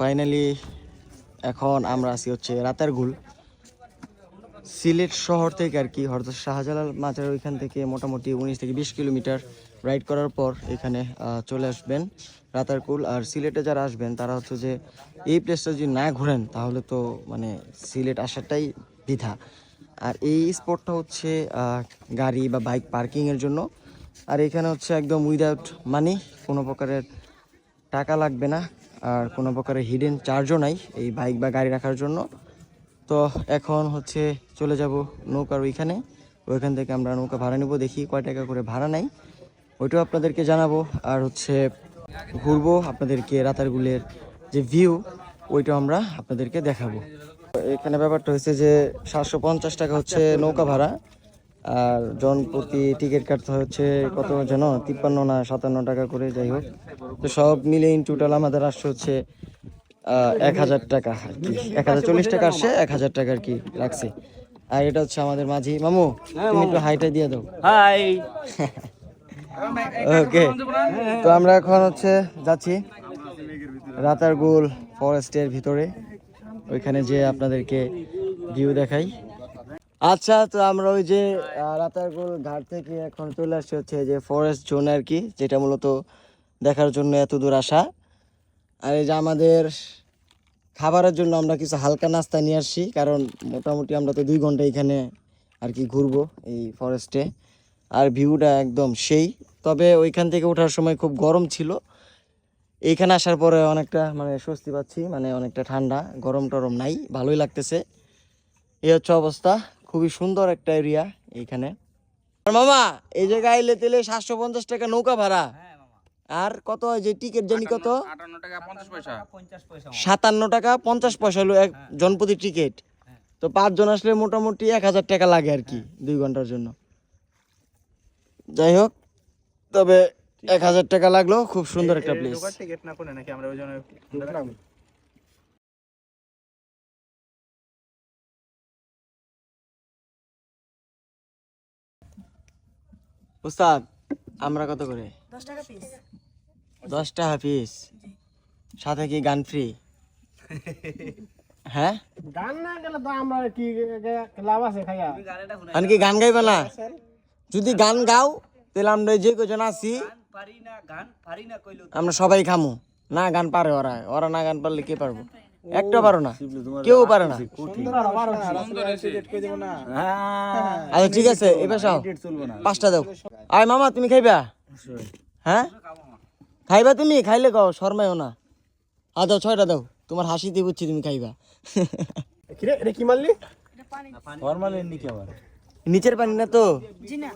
Finally এখন আমরা আছি হচ্ছে রাতারগুল সিলেট শহর থেকে আর কি হরদত শাহজালাল মাজার ওইখান থেকে মোটামুটি উনিশ থেকে বিশ কিলোমিটার রাইড করার পর এখানে চলে আসবেন রাতারকুল আর সিলেটে যারা আসবেন, তারা হচ্ছে যে এই প্লেসটা যদি না ঘোরেন, তাহলে তো মানে সিলেট আসাটাই বৃথা আর এই স্পটটা হচ্ছে গাড়ি বা বাইক পার্কিংয়ের জন্য। আর এখানে হচ্ছে একদম উইদাউট মানি কোনো প্রকারের টাকা লাগবে না। আর কোনো প্রকারের হিডেন চার্জও নাই এই বাইক বা গাড়ি রাখার জন্য। তো এখন হচ্ছে চলে যাব নৌকার ওইখানে। ওইখান থেকে আমরা নৌকা ভাড়া নেব, দেখি কয় টাকা করে ভাড়া নেই ওইটাও আপনাদেরকে জানাব। আর হচ্ছে ঘুরবো আপনাদেরকে রাতারগুলের যে ভিউ ওইটাও আমরা আপনাদেরকে দেখাবো। এখানে ব্যাপারটা হচ্ছে যে সাতশো পঞ্চাশ টাকা হচ্ছে নৌকা ভাড়া। আর জন প্রতি টিকিট কাটতে হচ্ছে কত যেন তিপ্পান্ন না সাতান্ন টাকা করে যাই হোক। তো সব মিলে ইন টোটাল আমাদের আসছে হচ্ছে এক হাজার টাকা আর কি। এক হাজার চল্লিশ টাকা আসছে এক হাজার টাকা আর কি লাগছে আর এটা হচ্ছে আমাদের মাঝি। মামু তুমি একটু হাইটা দিয়ে দাও। হাই ওকে তো আমরা এখন হচ্ছে যাচ্ছি রাতারগুল ফরেস্টের ভিতরে। ওইখানে যে আপনাদেরকে ভিউ দেখাই। আচ্ছা তো আমরা ওই যে রাতারগুল ঘাট থেকে এখন চলে আসছি হচ্ছে যে ফরেস্ট জোন আর কি যেটা মূলত দেখার জন্য এত দূর আসা। আর এই যে আমাদের খাবারের জন্য আমরা কিছু হালকা নাস্তা নিয়ে আসছি কারণ মোটামুটি আমরা তো দুই ঘণ্টা এখানে আর কি ঘুরবো এই ফরেস্টে আর ভিউটা একদম সেই তবে ওইখান থেকে ওঠার সময় খুব গরম ছিল। এইখানে আসার পরে অনেকটা মানে স্বস্তি পাচ্ছি মানে অনেকটা ঠান্ডা গরম টরম নাই ভালোই লাগতেছে। এই হচ্ছে অবস্থা। খুবই সুন্দর একটা এরিয়া এইখানে। আর মামা এই জায়গায় আইলে তেলে সাতশো পঞ্চাশ টাকা নৌকা ভাড়া। আর কত হয় যে টিকিট জানি কত? সাতান্ন টাকা পঞ্চাশ পয়সা হলো এক জনপ্রতি টিকিট তো পাঁচজন আসলে মোটামুটি এক হাজার টাকা লাগে আর কি দুই ঘণ্টার জন্য। যাই হোক তবে এক হাজার টাকা লাগল খুব সুন্দর একটা প্লেস টিকিট না করে নাকি আমরা ওই জন্য উস্তাদ আমরা কত করে? দশ টাকা পিস দশ টাকা পিস সাথে কি গান ফ্রি হ্যাঁ? গান না গেলে তো আমরা কি লাভ আছে খাইয়া? আমি কি গান গাইবা না? যদি গান গাও তাহলে আমরা যে কজন আছি পারি না গান পারি না কইলো আমরা সবাই খামু। না গান পারে ওরা ওরা না গান পারলে কে পারব? একটা পারো না। কেউ পারে না। আচ্ছা ঠিক আছে এবার সব পাঁচটা দাও। আয় মামা তুমি খাইবা? হ্যাঁ? খাইবা তুমি? খাইলে কও শর্মায়ও না। আ দাও ছয়টা দাও। তোমার হাসিতে বুঝছি তুমি খাইবা। এটা কি মারলি? নিচের পানি না তো? জি না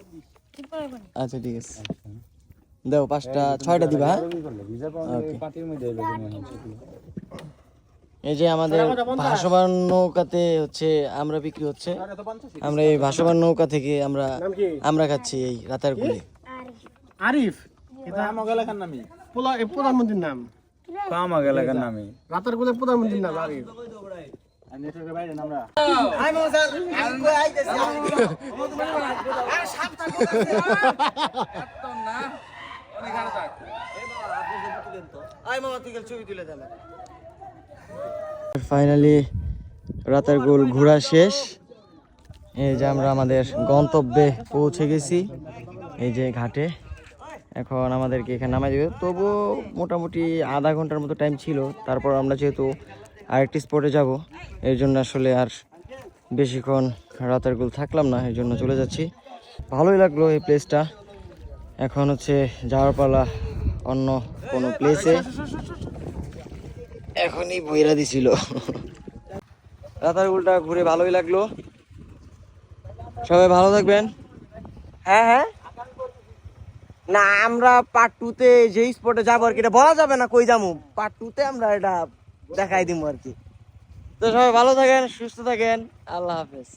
ঠিক করে পানি। আচ্ছা ঠিক আছে। দাও পাঁচটা ছয়টা দিবা হ্যাঁ? এই যে আমাদের ভাসমান নৌকাতে হচ্ছে আমরা বিক্রি হচ্ছে। আমরা এই ভাসমান নৌকা থেকে আমরা আমরা খাচ্ছি এই রাতার গুলি আরিফ। এটা আমার এলাকার নামই পোলা এ প্রধানমন্ত্রীর নাম। আমার এলাকার নামে। রাতের গুলে প্রধানমন্ত্রীর নাম আরিফ। ফাইনালি রাতের গোল ঘোরা শেষ। এই যে আমরা আমাদের গন্তব্যে পৌঁছে গেছি, এই যে ঘাটে। এখন আমাদেরকে এখানে নামাই দেবে। তবুও মোটামুটি আধা ঘণ্টার মতো টাইম ছিল। তারপর আমরা যেহেতু আরেকটি স্পটে যাব এর জন্য আসলে আর বেশিক্ষণ রাতের গোল থাকলাম না, এই জন্য চলে যাচ্ছি। ভালোই লাগল এই প্লেসটা এখন হচ্ছে যাওয়ার পালা অন্য কোনো প্লেসে এখনই বইরা দিছিল। রাতার উল্টা ঘুরে ভালোই লাগল। সবাই ভালো থাকবেন। হ্যাঁ হ্যাঁ। না আমরা পার্ট টুতে যেই স্পটে যাব আর কি এটা বলা যাবে না কই যাব। পার্ট টুতে আমরা এটা দেখাই দিব আর কি। তো সবাই ভালো থাকেন সুস্থ থাকেন। আল্লাহ হাফেজ।